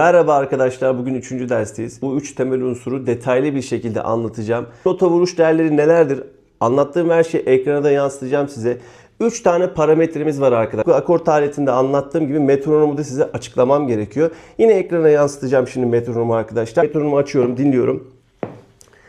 Merhaba arkadaşlar, bugün 3. dersteyiz. Bu 3 temel unsuru detaylı bir şekilde anlatacağım. Nota vuruş değerleri nelerdir? Anlattığım her şeyi ekrana da yansıtacağım size. 3 tane parametremiz var arkadaşlar. Akort aletinde anlattığım gibi metronomu da size açıklamam gerekiyor. Yine ekrana yansıtacağım şimdi metronomu arkadaşlar. Metronomu açıyorum, dinliyorum.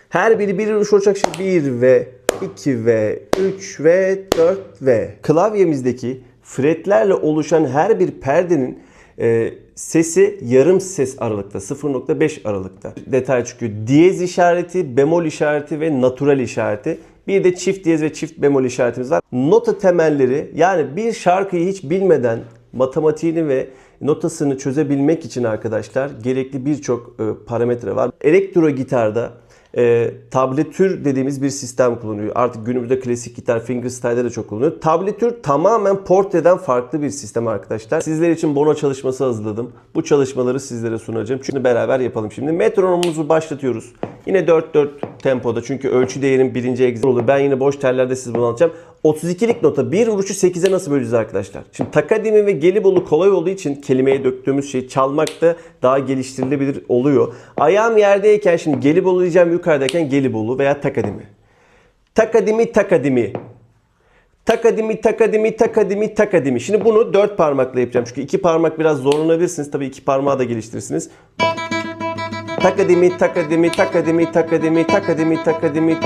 Her biri bir vuruş olacak. Şimdi 1 ve 2 ve 3 ve 4 ve klavyemizdeki fretlerle oluşan her bir perdenin e, sesi yarım ses aralıkta 0.5 aralıkta detay çıkıyor. Diyez işareti, bemol işareti ve natural işareti. Bir de çift diyez ve çift bemol işaretimiz var. Nota temelleri yani bir şarkıyı hiç bilmeden matematiğini ve notasını çözebilmek için arkadaşlar gerekli birçok e, parametre var. Elektro gitarda e, tabletür dediğimiz bir sistem kullanıyor. Artık günümüzde klasik gitar fingerstyle'de de çok kullanılıyor. Tabletür tamamen portreden farklı bir sistem arkadaşlar. Sizler için bono çalışması hazırladım. Bu çalışmaları sizlere sunacağım. Çünkü beraber yapalım şimdi. Metronomumuzu başlatıyoruz. Yine 4-4 tempoda çünkü ölçü değerin birinci egzersizi olur. Ben yine boş tellerde siz bunu anlatacağım. 32'lik nota bir vuruşu 8'e nasıl böleceğiz arkadaşlar? Şimdi takademi ve gelibolu kolay olduğu için kelimeye döktüğümüz şey çalmak da daha geliştirilebilir oluyor. Ayağım yerdeyken şimdi gelibolu diyeceğim yukarıdayken gelibolu veya takademi. Takadimi takadimi. Takadimi takadimi takadimi takadimi. Şimdi bunu dört parmakla yapacağım. Çünkü iki parmak biraz zorlanabilirsiniz. Tabii iki parmağı da geliştirirsiniz. Takadimi takadimi takadimi takadimi takadimi takadimi